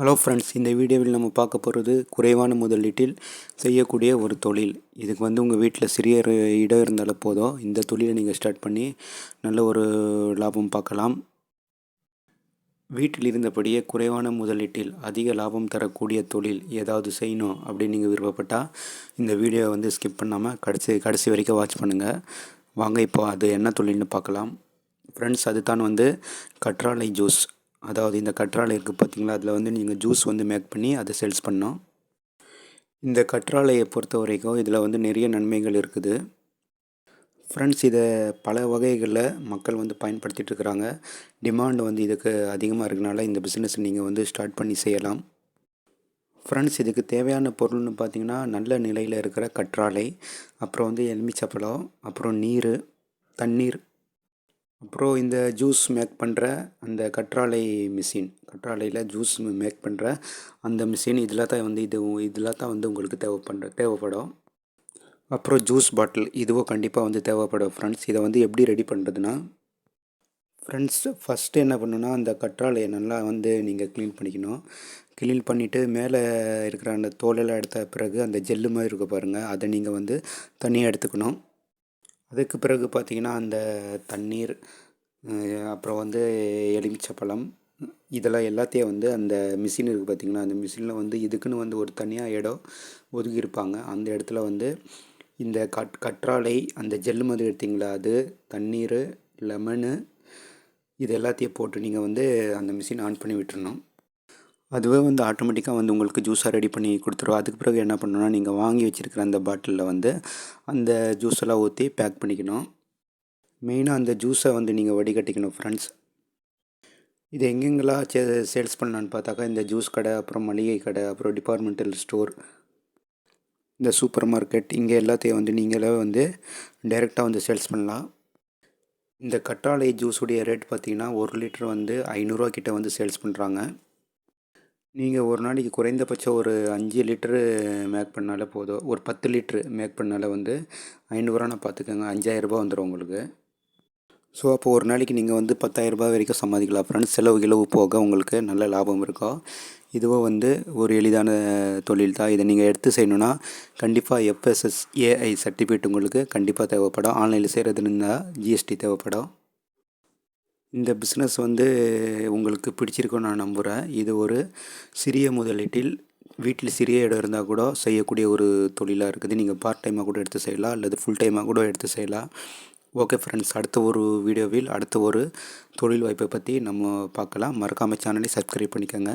Hello friends இந்த வீடியோவில் நம்ம பார்க்க போகிறது குறைவான முதலீட்டில் செய்யக்கூடிய ஒரு தொழில். இதுக்கு வந்து உங்கள் வீட்டில் சிறிய இடம் இருந்தாலும் போதும். இந்த தொழிலை நீங்கள் ஸ்டார்ட் பண்ணி நல்ல ஒரு லாபம் பார்க்கலாம். வீட்டில் இருந்தபடியே குறைவான முதலீட்டில் அதிக லாபம் தரக்கூடிய தொழில் ஏதாவது செய்யணும் அப்படின்னு நீங்கள் விருப்பப்பட்டால் இந்த வீடியோவை வந்து ஸ்கிப் பண்ணாமல் கடைசி கடைசி வரைக்கும் வாட்ச் பண்ணுங்கள் வாங்க இப்போ அது என்ன தொழில்னு பார்க்கலாம். ஃப்ரெண்ட்ஸ் அது தான் வந்து கற்றாழை ஜூஸ் அதாவது இந்த கற்றாழை இருக்குது பார்த்தீங்களா? அதில் வந்து நீங்கள் ஜூஸ் வந்து மேக் பண்ணி அதை சேல்ஸ் பண்ணோம் இந்த கற்றாழையை பொறுத்த வரைக்கும் இதில் வந்து நிறைய நன்மைகள் இருக்குது. ஃப்ரெண்ட்ஸ் இதை பல வகைகளில் மக்கள் வந்து பயன்படுத்திகிட்டு இருக்கிறாங்க டிமாண்ட் வந்து இதுக்கு அதிகமாக இருக்கனால இந்த பிஸ்னஸ் நீங்கள் வந்து ஸ்டார்ட் பண்ணி செய்யலாம். ஃப்ரெண்ட்ஸ் இதுக்கு தேவையான பொருள்னு பார்த்திங்கன்னா நல்ல நிலையில் இருக்கிற கற்றாழை அப்புறம் வந்து எலுமிச்சப்பழம் அப்புறம் நீர் தண்ணீர் அப்புறம் இந்த ஜூஸ் மேக் பண்ணுற அந்த கற்றாழை மிஷின் கற்றாழையில் ஜூஸ் மேக் பண்ணுற அந்த மிஷின் இதில் தான் வந்து இது இதில் தான் வந்து உங்களுக்கு தேவைப்படுற தேவைப்படும். அப்புறம் ஜூஸ் பாட்டில் இதுவும் கண்டிப்பாக வந்து தேவைப்படும் ஃப்ரெண்ட்ஸ் இதை வந்து எப்படி ரெடி பண்ணுறதுன்னா ஃப்ரெண்ட்ஸ் ஃபஸ்ட்டு என்ன பண்ணுன்னா அந்த கற்றாழையை நல்லா வந்து நீங்கள் க்ளீன் பண்ணிக்கணும். க்ளீன் பண்ணிவிட்டு மேலே இருக்கிற அந்த தோலெல்லாம் எடுத்த பிறகு அந்த ஜெல்லு மாதிரி இருக்க பாருங்கள் அதை நீங்கள் வந்து தனியாக எடுத்துக்கணும். அதுக்கு பிறகு பார்த்திங்கன்னா அந்த தண்ணீர் அப்புறம் வந்து எலுமிச்சப்பழம் இதெல்லாம் எல்லாத்தையும் வந்து அந்த மிஷின் இருக்குது பார்த்திங்கன்னா அந்த மிஷினில் வந்து இதுக்குன்னு வந்து ஒரு தனியாக இடம் ஒதுக்கியிருப்பாங்க. அந்த இடத்துல வந்து இந்த கட் கற்றாழை அந்த ஜெல்லு மாதிரி எடுத்திங்களா? அது தண்ணீர் லெமனு இது எல்லாத்தையும் போட்டு நீங்கள் வந்து அந்த மிஷின் ஆன் பண்ணி விட்டுருணும் அதுவே வந்து ஆட்டோமேட்டிக்காக வந்து உங்களுக்கு ஜூஸாக ரெடி பண்ணி கொடுத்துரும். அதுக்கு பிறகு என்ன பண்ணணும்னா நீங்கள் வாங்கி வச்சுருக்கிற அந்த பாட்டிலில் வந்து அந்த ஜூஸெல்லாம் ஊற்றி பேக் பண்ணிக்கணும். மெயினாக அந்த ஜூஸை வந்து நீங்கள் வடிகட்டிக்கணும் ஃப்ரெண்ட்ஸ் இது எங்கெங்கெல்லாம் சே சேல்ஸ் பண்ணலான்னு பார்த்தாக்கா இந்த ஜூஸ் கடை அப்புறம் மளிகை கடை அப்புறம் டிபார்ட்மெண்டல் ஸ்டோர் இந்த சூப்பர் மார்க்கெட் இங்கே எல்லாத்தையும் வந்து நீங்களே வந்து டைரெக்டாக வந்து சேல்ஸ் பண்ணலாம். இந்த கற்றாழை ஜூஸுடைய ரேட் பார்த்திங்கன்னா ஒரு லிட்டர் வந்து ஐநூறுரூவா கிட்டே வந்து சேல்ஸ் பண்ணுறாங்க நீங்கள் ஒரு நாளைக்கு குறைந்தபட்சம் ஒரு அஞ்சு லிட்ரு மேக் பண்ணாலே போதும். ஒரு பத்து லிட்ரு மேக் பண்ணாலே வந்து ஐநூறுரூவானா பார்த்துக்கோங்க. அஞ்சாயிரரூபா வந்துடும் உங்களுக்கு. ஸோ அப்போது ஒரு நாளைக்கு நீங்கள் வந்து பத்தாயிரரூபா வரைக்கும் சம்பாதிக்கலாம். ஃப்ரெண்ட்ஸ் செலவு இழவு போக உங்களுக்கு நல்ல லாபம் இருக்கும். இதுவும் வந்து ஒரு எளிதான தொழில் தான். இதை நீங்கள் எடுத்து செய்யணுன்னா கண்டிப்பாக எஃப்எஸ்எஸ் ஏஐ சர்டிஃபிகேட் உங்களுக்கு கண்டிப்பாக தேவைப்படும். ஆன்லைனில் செய்கிறதுன்னு ஜிஎஸ்டி தேவைப்படும். இந்த பிஸ்னஸ் வந்து உங்களுக்கு பிடிச்சிருக்குன்னு நான் நம்புகிறேன் இது ஒரு சிறிய முதலீட்டில் வீட்டில் சிறிய இடம் இருந்தால் கூட செய்யக்கூடிய ஒரு தொழிலாக இருக்குது. நீங்கள் பார்ட் டைமாக கூட எடுத்து செய்யலாம் அல்லது ஃபுல் டைமாக கூட எடுத்து செய்யலாம். ஓகே ஃப்ரெண்ட்ஸ் அடுத்த ஒரு வீடியோவில் அடுத்த ஒரு தொழில் வாய்ப்பை பற்றி நம்ம பார்க்கலாம். மறக்காமல் சேனலை சப்ஸ்கிரைப் பண்ணிக்கோங்க.